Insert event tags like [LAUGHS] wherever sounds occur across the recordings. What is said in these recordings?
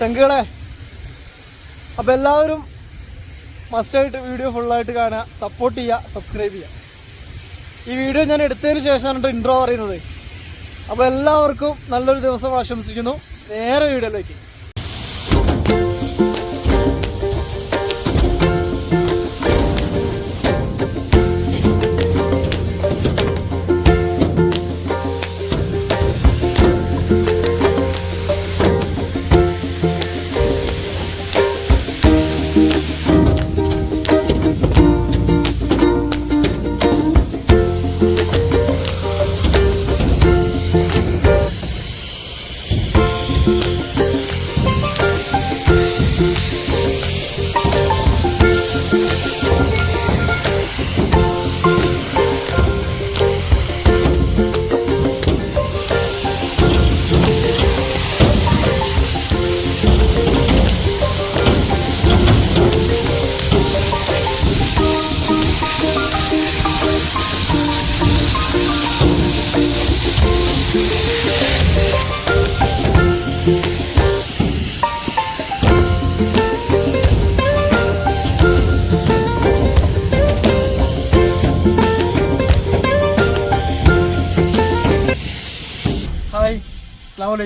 ചങ്കുകളെ. അപ്പം എല്ലാവരും മസ്റ്റായിട്ട് വീഡിയോ ഫുള്ളായിട്ട് കാണുക സപ്പോർട്ട് ചെയ്യുക സബ്സ്ക്രൈബ് ചെയ്യുക. ഈ വീഡിയോ ഞാൻ എടുത്തതിന് ശേഷമാണ് ഇൻട്രോ പറയുന്നത്. അപ്പോൾ എല്ലാവർക്കും നല്ലൊരു ദിവസം ആശംസിക്കുന്നു. നേരെ വീഡിയോയിലേക്ക്.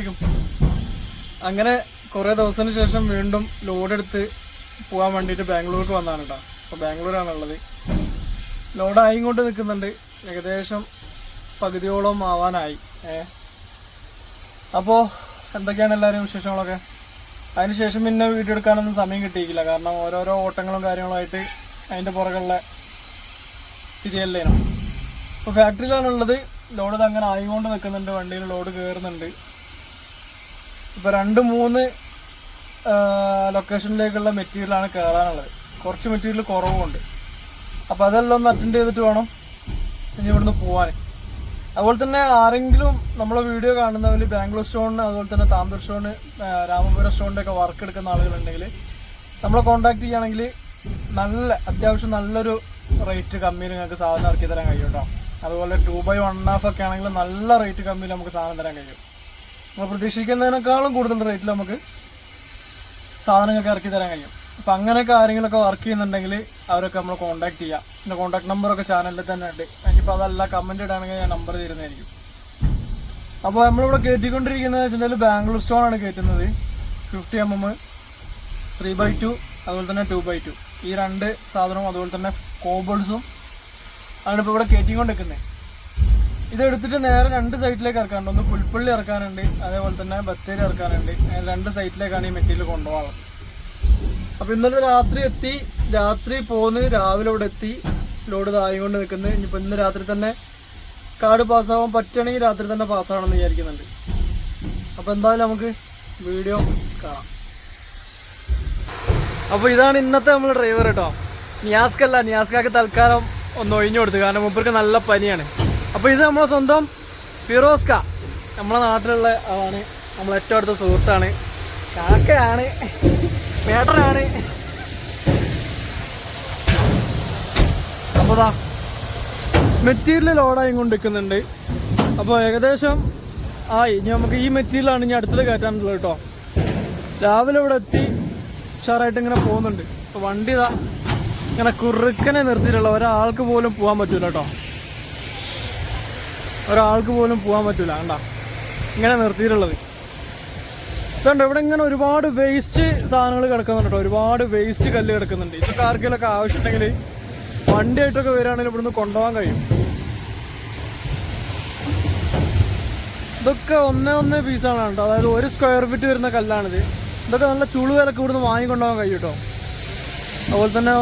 അസ്സാം അങ്ങനെ കുറേ ദിവസത്തിന് ശേഷം വീണ്ടും ലോഡ് എടുത്ത് പോകാൻ വേണ്ടിയിട്ട് ബാംഗ്ലൂർക്ക് വന്നതാണ് കേട്ടോ അപ്പോൾ ബാംഗ്ലൂരാണുള്ളത്. ലോഡായും കൊണ്ട് നിൽക്കുന്നുണ്ട്. ഏകദേശം പകുതിയോളം ആവാനായി. ഏ? അപ്പോൾ എന്തൊക്കെയാണ് എല്ലാവരും വിശേഷങ്ങളൊക്കെ? അതിനുശേഷം പിന്നെ വീഡിയോ എടുക്കാനൊന്നും സമയം കിട്ടിയില്ല കാരണം ഓരോരോ ഓട്ടങ്ങളും കാര്യങ്ങളുമായിട്ട് അതിന്റെ പുറകുള്ള തിരിയല്ലേനോ അപ്പോൾ ഫാക്ടറിയിലാണുള്ളത് ലോഡ് അങ്ങനെ ആയിക്കൊണ്ട് നിൽക്കുന്നുണ്ട്. വണ്ടിയിൽ ലോഡ് കയറുന്നുണ്ട് ഇപ്പോൾ രണ്ട് മൂന്ന് ലൊക്കേഷനിലേക്കുള്ള മെറ്റീരിയൽ ആണ് കയറാനുള്ളത് കുറച്ച് മെറ്റീരിയൽ കുറവുണ്ട്. അപ്പോൾ അതെല്ലാം ഒന്ന് അറ്റൻഡ് ചെയ്തിട്ട് വേണം ഇനി ഇവിടുന്ന് പോവാൻ. അതുപോലെ തന്നെ ആരെങ്കിലും നമ്മളെ വീഡിയോ കാണുന്നവർ ബാംഗ്ലൂർ സ്റ്റോണിന് അതുപോലെ തന്നെ താമ്പൂർ സ്റ്റോണ് രാമപുരം സ്റ്റോണിന്റെ ഒക്കെ വർക്ക് എടുക്കുന്ന ആളുകളുണ്ടെങ്കിൽ നമ്മളെ കോൺടാക്ട് ചെയ്യുകയാണെങ്കിൽ നല്ല അത്യാവശ്യം നല്ലൊരു റേറ്റ് കമ്മിയിൽ നിങ്ങൾക്ക് സാധനം ഇറക്കി തരാൻ കഴിയും കേട്ടോ. അതുപോലെ ടു ബൈ വൺ ഹാഫ് ഒക്കെ ആണെങ്കിൽ നല്ല റേറ്റ് കമ്മിയിൽ നമുക്ക് സാധനം തരാൻ കഴിയും. പ്രതീക്ഷിക്കുന്നതിനേക്കാളും കൂടുതൽ റേറ്റിൽ നമുക്ക് സാധനങ്ങൾക്ക് ഇറക്കി തരാൻ കഴിയും. അപ്പം അങ്ങനെ കാര്യങ്ങളൊക്കെ വർക്ക് ചെയ്യുന്നുണ്ടെങ്കിൽ അവരൊക്കെ നമ്മൾ കോൺടാക്ട് ചെയ്യാം. എന്റെ കോൺടാക്ട് നമ്പറൊക്കെ ചാനലിൽ തന്നെ ഉണ്ട്. എനിക്കിപ്പോൾ അതല്ല കമന്റ് ഇടാണെങ്കിൽ ഞാൻ നമ്പർ തരുന്നതായിരിക്കും. അപ്പോൾ നമ്മളിവിടെ കയറ്റിക്കൊണ്ടിരിക്കുന്നത് വെച്ചിട്ടുണ്ടെങ്കിൽ ബാംഗ്ലൂർ സ്റ്റോൺ ആണ് കയറ്റുന്നത് fifty M M three by two അതുപോലെ തന്നെ ടു ബൈ ടു ഈ രണ്ട് സാധനവും അതുപോലെ തന്നെ കോബിൾസും ആണ് ഇപ്പോൾ ഇവിടെ കയറ്റിക്കൊണ്ടിരിക്കുന്നത് ഇത് എടുത്തിട്ട് നേരെ രണ്ട് സൈറ്റിലേക്ക് ഇറക്കാനുണ്ട്. ഒന്ന് പുൽപ്പള്ളി ഇറക്കാനുണ്ട് അതേപോലെ തന്നെ ബത്തേരി ഇറക്കാനുണ്ട്. രണ്ട് സൈറ്റിലേക്കാണ് ഈ മെറ്റീരിയൽ കൊണ്ടുപോകാനുള്ളത്. അപ്പം ഇന്നലെ രാത്രി എത്തി രാത്രി പോന്ന് രാവിലെ ഇവിടെ എത്തി ലോഡ് താഴെ കൊണ്ട് നിൽക്കുന്നത് ഇനിയിപ്പോൾ ഇന്ന് രാത്രി തന്നെ കാർഡ് പാസ്സാവാൻ പറ്റുകയാണെങ്കിൽ രാത്രി തന്നെ പാസ്സാവണമെന്ന് വിചാരിക്കുന്നുണ്ട്. അപ്പോൾ എന്തായാലും നമുക്ക് വീഡിയോ കാണാം. അപ്പോൾ ഇതാണ് ഇന്നത്തെ നമ്മൾ ഡ്രൈവർ കേട്ടോ നിയാസ്കല്ല നിയാസ്കാക്ക് തൽക്കാലം ഒന്ന് ഒഴിഞ്ഞു കൊടുത്തു. കാരണം മുമ്പർക്ക് നല്ല പനിയാണ്. അപ്പോൾ ഇത് നമ്മളെ സ്വന്തം ഫിറോസ്ക. നമ്മളെ നാട്ടിലുള്ള ആളാണ്. നമ്മൾ ഏറ്റവും അടുത്ത സുഹൃത്താണ്. കാക്കയാണ്. പേട്ടനാണ് അപ്പോൾ മെറ്റീരിയൽ ലോഡായി കൊണ്ട് നിൽക്കുന്നുണ്ട് അപ്പോൾ ഏകദേശം ആയി. ഇനി നമുക്ക് ഈ മെറ്റീരിയലാണ് ഇനി അടുത്തത് കയറ്റാനുള്ളത് കേട്ടോ. രാവിലെ ഇവിടെ എത്തി ഉഷാറായിട്ട് ഇങ്ങനെ പോകുന്നുണ്ട്. അപ്പോൾ വണ്ടി ഇതാ ഇങ്ങനെ കുറുക്കനെ നിർത്തിയിട്ടുള്ള ഒരാൾക്ക് പോലും പോകാൻ പറ്റൂല കേട്ടോ. ഒരാൾക്ക് പോലും പോകാൻ പറ്റൂല കണ്ട? ഇങ്ങനെ നിർത്തിയിട്ടുള്ളത്. ഇതുണ്ട് ഇവിടെ ഇങ്ങനെ ഒരുപാട് വേസ്റ്റ് സാധനങ്ങൾ കിടക്കുന്നുണ്ട് കേട്ടോ. ഒരുപാട് വേസ്റ്റ് കല്ല് കിടക്കുന്നുണ്ട്. ഇതൊക്കെ ആർക്കെങ്കിലൊക്കെ ആവശ്യമുണ്ടെങ്കിൽ വണ്ടിയായിട്ടൊക്കെ വരികയാണെങ്കിൽ ഇവിടുന്ന് കൊണ്ടുപോകാൻ കഴിയും. ഇതൊക്കെ ഒന്നേ ഒന്നേ പീസാണ് കേട്ടോ. അതായത് ഒരു സ്ക്വയർ ഫീറ്റ് വരുന്ന കല്ലാണിത്. ഇതൊക്കെ നല്ല ചുളു വിലക്ക് ഇവിടുന്ന് വാങ്ങിക്കൊണ്ടുപോകാൻ കഴിയും കേട്ടോ. അതുപോലെ തന്നെ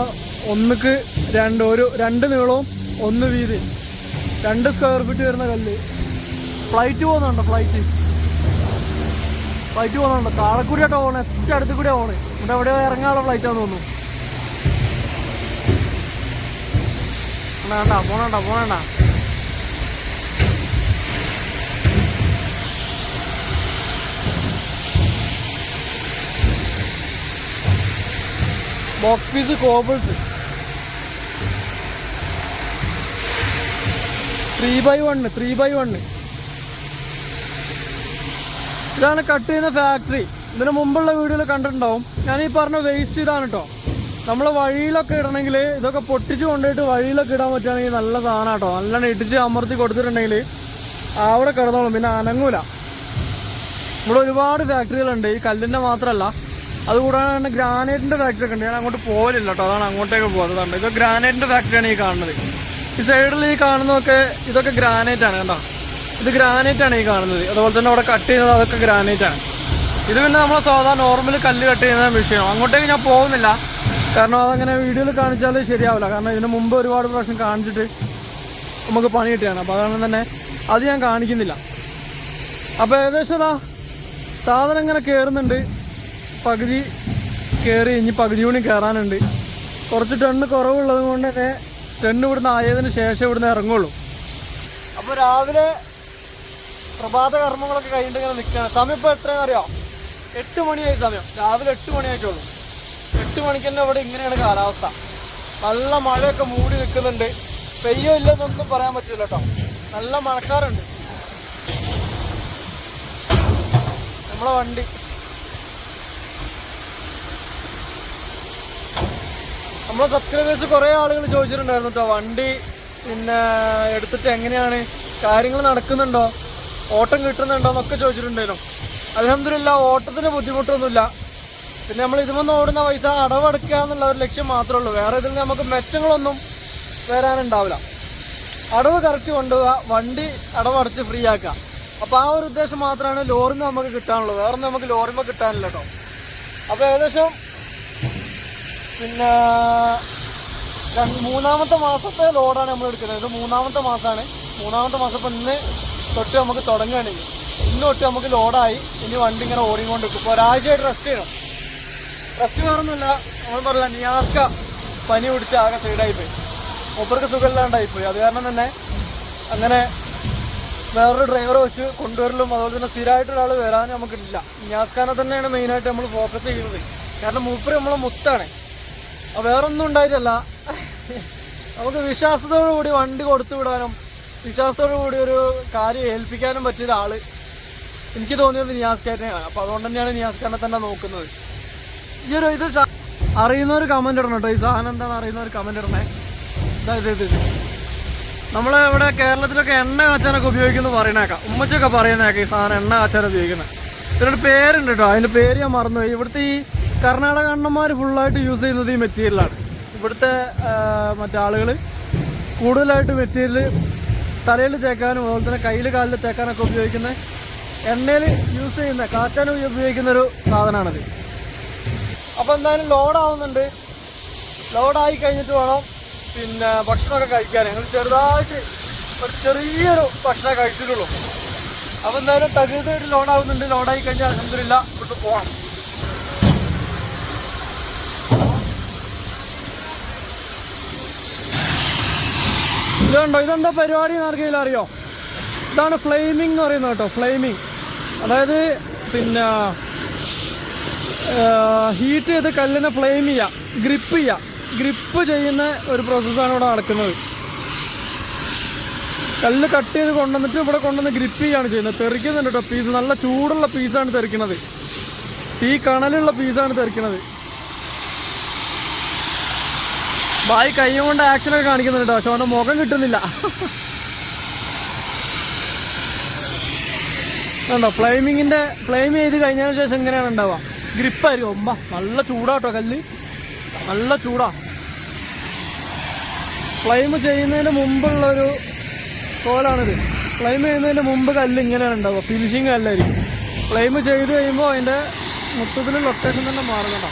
ഒന്നുക്ക് രണ്ട് ഒരു രണ്ട് നീളവും ഒന്ന് വീതി. രണ്ട് സ്ക്വയർ ഫീറ്റ് വരുന്ന കല്ല്. ഫ്ലൈറ്റ് പോകുന്നുണ്ടോ ഫ്ലൈറ്റ് ഫ്ലൈറ്റ് പോകുന്നുണ്ടോ. കാളക്കൂടിയാട്ടോ പോണേ ഏറ്റവും അടുത്ത് കൂടെ പോണേ ഇവിടെ എവിടെയോ ഇറങ്ങാനുള്ള ഫ്ലൈറ്റാന്ന് തോന്നുന്നു. വേണ്ട പോണണ്ട പോണണ്ട. Box piece cobbles three by one three by one ഇതാണ് കട്ട് ചെയ്യുന്ന ഫാക്ടറി ഇതിന് മുമ്പുള്ള വീഡിയോയിൽ കണ്ടിട്ടുണ്ടാവും. ഞാൻ ഈ പറഞ്ഞ വേസ്റ്റ് ഇതാണ് കേട്ടോ നമ്മൾ വഴിയിലൊക്കെ ഇടണമെങ്കിൽ ഇതൊക്കെ പൊട്ടിച്ച് കൊണ്ടുപോയിട്ട് വഴിയിലൊക്കെ ഇടാൻ പറ്റുകയാണെങ്കിൽ നല്ല കേട്ടോ നല്ലോണം ഇടിച്ച് അമർത്തി കൊടുത്തിട്ടുണ്ടെങ്കിൽ അവിടെ കിടന്നോളും. പിന്നെ അനങ്ങൂല. ഇവിടെ ഒരുപാട് ഫാക്ടറികളുണ്ട് ഈ കല്ലിന്റെ മാത്രമല്ല അതുകൂടാതെ തന്നെ ഗ്രാനൈറ്റിന്റെ ഫാക്ടറി ഒക്കെ ഉണ്ട്. ഞാൻ അങ്ങോട്ട് പോകലില്ല കേട്ടോ അതാണ് അങ്ങോട്ടേക്ക് പോകുന്നത് ഇത് ഗ്രാനൈറ്റിന്റെ ഫാക്ടറിയാണ് ഈ കാണുന്നത്. ഈ സൈഡിൽ ഈ കാണുന്നതൊക്കെ ഇതൊക്കെ ഗ്രാനൈറ്റ് ആണ് കണ്ടോ? ഇത് ഗ്രാനൈറ്റ് ആണ് ഈ കാണുന്നത്. അതുപോലെ തന്നെ അവിടെ കട്ട് ചെയ്യുന്നത് അതൊക്കെ ഗ്രാനൈറ്റ് ആണ്. ഇത് പിന്നെ നമ്മളെ സാധാ നോർമൽ കല്ല് കട്ട് ചെയ്യുന്ന വിഷയം അങ്ങോട്ടേക്ക് ഞാൻ പോകുന്നില്ല. കാരണം അതങ്ങനെ വീഡിയോയിൽ കാണിച്ചാൽ ശരിയാവില്ല. കാരണം ഇതിന് മുമ്പ് ഒരുപാട് പ്രാവശ്യം കാണിച്ചിട്ട് നമുക്ക് പണി കിട്ടിയാണ് അപ്പോൾ അതുകൊണ്ട് തന്നെ അത് ഞാൻ കാണിക്കുന്നില്ല. അപ്പോൾ ഏകദേശം ഇതാ സാധനം ഇങ്ങനെ കയറുന്നുണ്ട് പകുതി കയറി ഇനി പകുതി കൂടി കയറാനുണ്ട് കുറച്ച് ടണ്ണ് കുറവുള്ളത് കൊണ്ട് തന്നെ ടണ്ണ് ഇവിടുന്ന് ആയതിനു ശേഷം ഇവിടുന്ന് ഇറങ്ങുള്ളൂ. അപ്പോൾ രാവിലെ പ്രഭാത കർമ്മങ്ങളൊക്കെ കഴിഞ്ഞിട്ട് ഇങ്ങനെ നിൽക്കുകയാണ്. സമയം ഇപ്പോൾ എത്രയാണെന്ന് അറിയാം? എട്ട് മണിയായി സമയം. രാവിലെ എട്ട് മണിയായിട്ടുള്ളൂ. എട്ട് മണിക്ക് തന്നെ ഇവിടെ ഇങ്ങനെയാണ് കാലാവസ്ഥ. നല്ല മഴയൊക്കെ മൂടി നിൽക്കുന്നുണ്ട്. പെയ്യോ ഇല്ലെന്നൊന്നും പറയാൻ പറ്റില്ല കേട്ടോ. നല്ല മഴക്കാറുണ്ട്. നമ്മളെ വണ്ടി. നമ്മളെ സബ്സ്ക്രൈബേഴ്സ് കുറേ ആളുകൾ ചോദിച്ചിട്ടുണ്ടായിരുന്നു കേട്ടോ വണ്ടി പിന്നെ എടുത്തിട്ട് എങ്ങനെയാണ് കാര്യങ്ങൾ നടക്കുന്നുണ്ടോ ഓട്ടം കിട്ടുന്നുണ്ടോ എന്നൊക്കെ ചോദിച്ചിട്ടുണ്ടായിരുന്നു. അലഹമില്ല ഓട്ടത്തിന് ബുദ്ധിമുട്ടൊന്നുമില്ല. പിന്നെ നമ്മൾ ഇതുമെന്ന് ഓടുന്ന പൈസ അടവടക്കുക എന്നുള്ള ഒരു ലക്ഷ്യം മാത്രമേ ഉള്ളൂ. വേറെ ഇതിൽ നമുക്ക് മെച്ചങ്ങളൊന്നും വരാനുണ്ടാവില്ല. അടവ് കറക്റ്റ് കൊണ്ടുപോവുക വണ്ടി അടവടച്ച് ഫ്രീ ആക്കുക. അപ്പോൾ ആ ഒരു ഉദ്ദേശം മാത്രമാണ് ലോറിന് നമുക്ക് കിട്ടാനുള്ളൂ വേറെൊന്നും നമുക്ക് ലോറിമ കിട്ടാനില്ല കേട്ടോ അപ്പോൾ ഏകദേശം പിന്നെ മൂന്നാമത്തെ മാസത്തെ ലോഡാണ് നമ്മൾ എടുക്കുന്നത്. ഇത് മൂന്നാമത്തെ മാസമാണ്. മൂന്നാമത്തെ മാസം ഇപ്പം ഇന്ന് തൊട്ട് നമുക്ക് തുടങ്ങുകയാണ്. ഇനി. ഇന്ന് തൊട്ട് നമുക്ക് ലോഡായി. ഇനി വണ്ടി ഇങ്ങനെ ഓടിക്കൊണ്ട് ഇപ്പോൾ ഒരാഴ്ചയായിട്ട് റെസ്റ്റ് ചെയ്യണം. റെസ്റ്റ് വേറൊന്നുമില്ല. നമ്മൾ പറയില്ല നിയാസ്ക പനി പിടിച്ച് ആകെ സൈഡായിപ്പോയി ഒപ്പർക്ക് മൂപ്പർക്ക് സുഖമില്ലാണ്ടായി പോയി അത് കാരണം തന്നെ അങ്ങനെ വേറൊരു ഡ്രൈവറെ വെച്ച് കൊണ്ടുവരലും അതുപോലെ തന്നെ സ്ഥിരമായിട്ട് ഒരാൾ വരാൻ നമുക്കില്ല. നിയാസ്ഖാനെ തന്നെയാണ് മെയിനായിട്ട് നമ്മൾ ഫോക്കസ് ചെയ്യുന്നത്. കാരണം മൂപ്പര് നമ്മളെ മുത്താണ്. വേറൊന്നും ഉണ്ടായിട്ടല്ല. നമുക്ക് വിശ്വാസത്തോടു കൂടി വണ്ടി കൊടുത്തു വിടാനും വിശ്വാസത്തോടു കൂടി ഒരു കാര്യം ഏൽപ്പിക്കാനും പറ്റിയ ഒരാൾ എനിക്ക് തോന്നിയത് നിയാസ്കാരനെയാണ് അപ്പോൾ അതുകൊണ്ട് തന്നെയാണ് നിയാസ്കാരനെ തന്നെ നോക്കുന്നത്. ഈ ഒരു ഇത് അറിയുന്ന ഒരു കമന്റ് ഇടണം കേട്ടോ. ഈ സാധനം എന്താണെന്ന് അറിയുന്ന ഒരു കമന്റ് ഇടണേ ഇതാ ഇത് ഇത്. നമ്മളെ ഇവിടെ കേരളത്തിലൊക്കെ എണ്ണ കാച്ചാനൊക്കെ ഉപയോഗിക്കുന്നു പറയണേക്കാം ഉമ്മച്ചൊക്കെ പറയുന്നേക്കാം ഈ സാധനം എണ്ണ കാച്ചാൻ ഉപയോഗിക്കുന്നത്. ഇതിനൊരു പേരുണ്ട് കേട്ടോ. അതിന്റെ പേര് ഞാൻ മറന്നുപോയി. ഇവിടുത്തെ ഈ കർണാടക അണ്ണന്മാർ ഫുള്ളായിട്ട് യൂസ് ചെയ്യുന്നത് ഈ മെറ്റീരിയലാണ് ഇവിടുത്തെ മറ്റാളുകൾ കൂടുതലായിട്ട് മെറ്റീരിയൽ തലയിൽ തേക്കാനും അതുപോലെ തന്നെ കയ്യിൽ കാലിൽ തേക്കാനൊക്കെ ഉപയോഗിക്കുന്ന എണ്ണയിൽ യൂസ് ചെയ്യുന്ന കാച്ചാൻ ഉപയോഗിക്കുന്ന ഒരു സാധനമാണിത് അപ്പോൾ എന്തായാലും ലോഡാവുന്നുണ്ട് ലോഡായി കഴിഞ്ഞിട്ട് വേണം പിന്നെ ഭക്ഷണമൊക്കെ കഴിക്കാൻ. ഞങ്ങൾ ചെറുതായിട്ട് ഒരു ചെറിയൊരു ഭക്ഷണം കഴിച്ചിട്ടുള്ളൂ. അപ്പോൾ എന്തായാലും തകൃതിയായിട്ട് ലോഡാവുന്നുണ്ട് ലോഡായി കഴിഞ്ഞാൽ അലഹമില്ല ഇവിടുത്തെ പോവാം ഇതുണ്ടോ? ഇതെന്താ പരിപാടി എന്ന് ആർക്കെങ്കിലും അറിയോ? ഇതാണ് ഫ്ലെയിമിംഗ് എന്ന് പറയുന്നത് കേട്ടോ ഫ്ലെയിമിംഗ് അതായത് പിന്നെ ഹീറ്റ് ചെയ്ത് കല്ലിനെ ഫ്ലെയിം ചെയ്യാം ഗ്രിപ്പ് ചെയ്യാം. ഗ്രിപ്പ് ചെയ്യുന്ന ഒരു പ്രോസസ്സാണ് ഇവിടെ നടക്കുന്നത്. കല്ല് കട്ട് ചെയ്ത് കൊണ്ടുവന്നിട്ട് ഇവിടെ കൊണ്ടുവന്ന് ഗ്രിപ്പ് ചെയ്യാണ് ചെയ്യുന്നത്. തെറിക്കുന്നുണ്ട് കേട്ടോ പീസ് നല്ല ചൂടുള്ള പീസാണ് തെറിക്കുന്നത്. തീ കണലുള്ള പീസാണ് തെറിക്കുന്നത്. ബായി കൈ കൊണ്ട് ആക്ഷനൊക്കെ കാണിക്കുന്നുണ്ട് പക്ഷെ അവന്റെ മുഖം കിട്ടുന്നില്ല. കണ്ടോ ഫ്ലെയിമിങ്ങിന്റെ ഫ്ലെയിം ചെയ്ത് കഴിഞ്ഞതിന് ശേഷം എങ്ങനെയാണ് ഉണ്ടാവുക? ഗ്രിപ്പായിരിക്കും ഒമ്പ നല്ല ചൂടാട്ടോ കല്ല്. നല്ല ചൂടാ. ഫ്ലൈം ചെയ്യുന്നതിന് മുമ്പുള്ള ഒരു കോലാണിത്. ഫ്ലൈം ചെയ്യുന്നതിന് മുമ്പ് കല്ല് ഇങ്ങനെയാണ് ഉണ്ടാവുക. ഫിനിഷിങ് കല്ലായിരിക്കും. ഫ്ലൈം ചെയ്ത് കഴിയുമ്പോൾ അതിന്റെ മൊത്തത്തിൽ ലൊക്കേഷൻ തന്നെ മാറുന്നുണ്ടോ?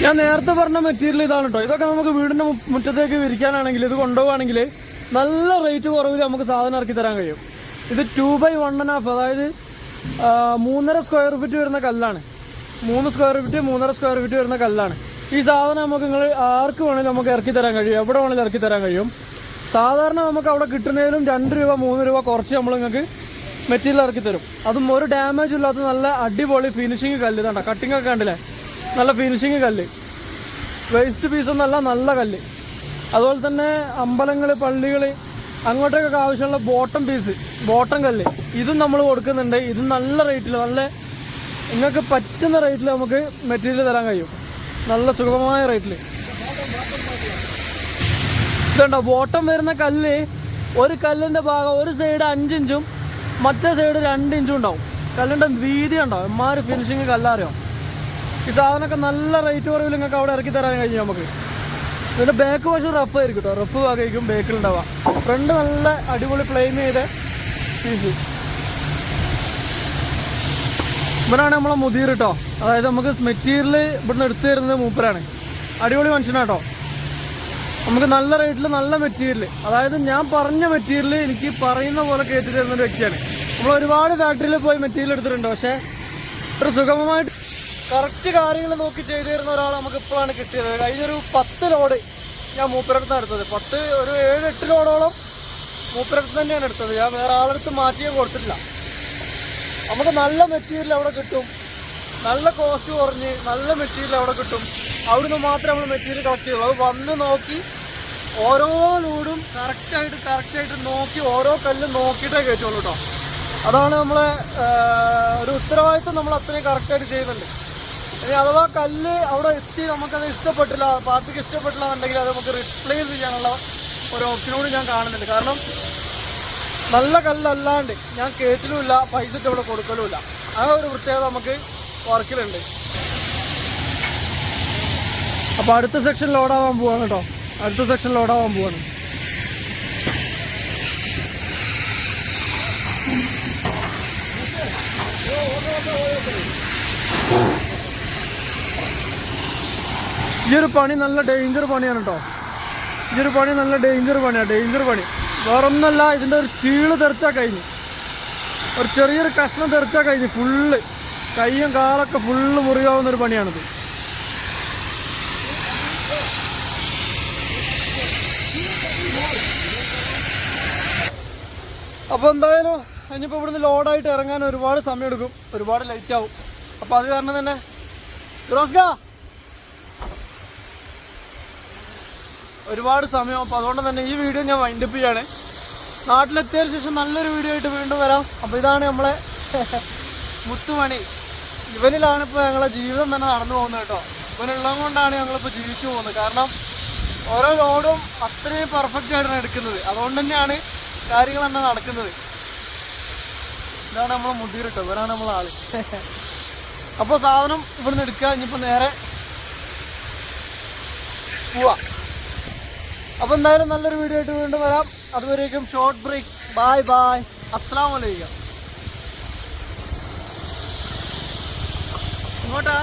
ഞാൻ നേരത്തെ പറഞ്ഞ മെറ്റീരിയൽ ഇതാണ് കേട്ടോ ഇതൊക്കെ നമുക്ക് വീടിന്റെ മു- മുറ്റത്തേക്ക് വിരിക്കാനാണെങ്കിൽ ഇത് കൊണ്ടുപോവാണെങ്കിൽ നല്ല റേറ്റ് കുറവിൽ നമുക്ക് സാധനം ഇറക്കി തരാൻ കഴിയും. ഇത് two by one and half അതായത് മൂന്നര സ്ക്വയർ ഫീറ്റ് വരുന്ന കല്ലാണ്. മൂന്ന് സ്ക്വയർ ഫീറ്റ് മൂന്നര സ്ക്വയർ ഫീറ്റ് വരുന്ന കല്ലാണ്. ഈ സാധനം നമുക്ക് നിങ്ങൾ ആർക്ക് വേണമെങ്കിലും നമുക്ക് ഇറക്കി തരാൻ കഴിയും. എവിടെ വേണമെങ്കിലും ഇറക്കി തരാൻ കഴിയും. സാധാരണ നമുക്ക് അവിടെ കിട്ടുന്നതിലും രണ്ട് രൂപ മൂന്ന് രൂപ കുറച്ച് നമ്മൾ നിങ്ങൾക്ക് മെറ്റീരിയൽ ഇറക്കി തരും. അതും ഒരു ഡാമേജ് ഇല്ലാത്ത നല്ല അടിപൊളി ഫിനിഷിങ് കല്ല് ഇതാണ്ട കട്ടിങ് ഒക്കെ കണ്ടില്ലേ? നല്ല ഫിനിഷിങ് കല്ല്. വേസ്റ്റ് പീസൊന്നല്ല നല്ല കല്ല്. അതുപോലെ തന്നെ അമ്പലങ്ങൾ പള്ളികൾ അങ്ങോട്ടേക്കൊക്കെ ആവശ്യമുള്ള ബോട്ടം പീസ് ബോട്ടം കല്ല്. ഇതും നമ്മൾ കൊടുക്കുന്നുണ്ട്. ഇതും നല്ല റേറ്റിൽ നല്ല നിങ്ങൾക്ക് പറ്റുന്ന റേറ്റിൽ നമുക്ക് മെറ്റീരിയൽ തരാൻ കഴിയും. നല്ല സുഗമമായ റേറ്റിൽ ഇതുണ്ടോ? ബോട്ടം വരുന്ന കല്ല് ഒരു കല്ലിന്റെ ഭാഗം ഒരു സൈഡ് അഞ്ചിഞ്ചും മറ്റേ സൈഡ് രണ്ട് ഇഞ്ചും ഉണ്ടാവും. കല്ലിന്റെ വീതി ഉണ്ടാവും എമ്മാര് ഫിനിഷിങ് കല്ലറിയാം? ഈ സാധനമൊക്കെ നല്ല റേറ്റ് കുറവിൽ നിങ്ങൾക്ക് അവിടെ ഇറക്കി തരാൻ കഴിയും നമുക്ക്. ഇതിന്റെ ബാക്ക് വശം റഫ് ആയിരിക്കും കേട്ടോ റഫ് ഭാഗമായിരിക്കും ബാക്കിൽ ഉണ്ടാവുക. ഫ്രണ്ട് നല്ല അടിപൊളി പ്ലെയിൻ ചെയ്ത പീസ് ഇവരാണ് നമ്മളെ മുതിർ കേട്ടോ അതായത് നമുക്ക് മെറ്റീരിയൽ ഇവിടുന്ന് എടുത്തു തരുന്നത് മൂപ്പരാണ്. അടിപൊളി മനുഷ്യനാട്ടോ നമുക്ക് നല്ല റേറ്റിൽ നല്ല മെറ്റീരിയൽ അതായത് ഞാൻ പറഞ്ഞ മെറ്റീരിയൽ എനിക്ക് പറയുന്ന പോലെ കയറ്റി തരുന്ന ഒരു വ്യക്തിയാണ്. നമ്മൾ ഒരുപാട് ഫാക്ടറിയിൽ പോയി മെറ്റീരിയൽ എടുത്തിട്ടുണ്ട്. പക്ഷേ ഇത്ര സുഗമമായിട്ട് കറക്റ്റ് കാര്യങ്ങൾ നോക്കി ചെയ്തു തരുന്ന ഒരാൾ നമുക്ക് ഇപ്പോഴാണ് കിട്ടിയത്. കഴിഞ്ഞൊരു പത്ത് ലോഡ് ഞാൻ മൂപ്പരടുത്ത് എടുത്തത്. പത്ത് ഒരു ഏഴ് എട്ട് ലോഡോളം മൂപ്പരടുത്ത് തന്നെയാണ് എടുത്തത്. ഞാൻ വേറെ ആളെടുത്ത് മാറ്റിയും കൊടുത്തിട്ടില്ല. നമുക്ക് നല്ല മെറ്റീരിയൽ അവിടെ കിട്ടും. നല്ല കോസ്റ്റ് കുറഞ്ഞ് നല്ല മെറ്റീരിയൽ അവിടെ കിട്ടും. അവിടുന്ന് മാത്രമേ നമ്മൾ മെറ്റീരിയൽ കളക്ട് ചെയ്യുള്ളൂ. അത് വന്ന് നോക്കി ഓരോ ലൂടും കറക്റ്റായിട്ട് കറക്റ്റായിട്ട് നോക്കി ഓരോ കല്ലും നോക്കിയിട്ടേ കയറ്റുള്ളൂ കേട്ടോ അതാണ് നമ്മളെ ഒരു ഉത്തരവാദിത്വം നമ്മൾ അത്രയും കറക്റ്റായിട്ട് ചെയ്യുന്നുണ്ട്. ഇനി അഥവാ കല്ല് അവിടെ എത്തി നമുക്കത് ഇഷ്ടപ്പെട്ടില്ല പാർട്ടിക്ക് ഇഷ്ടപ്പെട്ടില്ല എന്നുണ്ടെങ്കിൽ അത് നമുക്ക് റിപ്ലേസ് ചെയ്യാനുള്ള ഒരു ഓപ്ഷനോട് ഞാൻ കാണുന്നുണ്ട്. കാരണം നല്ല കല്ലല്ലാണ്ട് ഞാൻ കേട്ടിലുമില്ല പൈസ ഇവിടെ കൊടുക്കലുമില്ല. ആ ഒരു പ്രത്യേകത നമുക്ക് വർക്കിലുണ്ട്. അപ്പോൾ അടുത്ത സെക്ഷൻ ലോഡാവാൻ പോവാണ് കേട്ടോ. അടുത്ത സെക്ഷൻ ലോഡാവാൻ പോവാണ്. ഈ ഒരു പണി നല്ല ഡേഞ്ചർ പണിയാണ് കേട്ടോ ഈ ഒരു പണി നല്ല ഡേഞ്ചർ പണിയാണ് ഡേഞ്ചർ പണി. വേറൊന്നല്ല ഇതിന്റെ ഒരു ചീൾ തെറിച്ചാൽ കഴിഞ്ഞു. ഒരു ചെറിയൊരു കഷ്ണം തെറിച്ചാൽ കഴിഞ്ഞു ഫുള്ള് കൈയും കാലൊക്കെ ഫുള്ള് മുറിയാവുന്ന ഒരു പണിയാണിത്. അപ്പോൾ എന്തായാലും ഇനിയിപ്പോൾ ഇവിടുന്ന് ലോഡായിട്ട് ഇറങ്ങാൻ ഒരുപാട് സമയം എടുക്കും ഒരുപാട് ലൈറ്റ് ആവും. അപ്പോൾ അത് കാരണം തന്നെ. ഫിറോസ്ക ഒരുപാട് സമയം അപ്പോൾ അതുകൊണ്ട് തന്നെ ഈ വീഡിയോ ഞാൻ വൈൻഡപ്പ് ചെയ്യാണ്. നാട്ടിലെത്തിയതിന് ശേഷം നല്ലൊരു വീഡിയോ ആയിട്ട് വീണ്ടും വരാം. അപ്പോൾ ഇതാണ് നമ്മളെ [LAUGHS] മുത്തുമണി. ഇവനിലാണ് ഇപ്പോൾ ഞങ്ങളെ ജീവിതം തന്നെ നടന്നു പോകുന്നത് കേട്ടോ. ഇവനുള്ളത് കൊണ്ടാണ് ഞങ്ങളിപ്പോൾ ജീവിച്ചു പോകുന്നത്. കാരണം ഓരോ ലോഡും അത്രയും പെർഫെക്റ്റ് ആയിട്ടാണ് എടുക്കുന്നത്. അതുകൊണ്ട് തന്നെയാണ് കാര്യങ്ങൾ തന്നെ നടക്കുന്നത്. ഇതാണ് നമ്മളെ മുതിർ കേട്ടോ. ഇവരാണ് നമ്മളെ ആൾ. [LAUGHS] അപ്പോൾ സാധനം ഇവിടുന്ന് എടുക്കുക. ഇനിയിപ്പോൾ നേരെ പോവാ. അപ്പോൾ എന്തായാലും നല്ലൊരു വീഡിയോ ആയിട്ട് വീണ്ടും വരാം. അതുവരേക്കും ഷോർട്ട് ബ്രേക്ക് ബായ് ബായ് അസ്സാം വലൈക്കും ഇങ്ങോട്ടാ.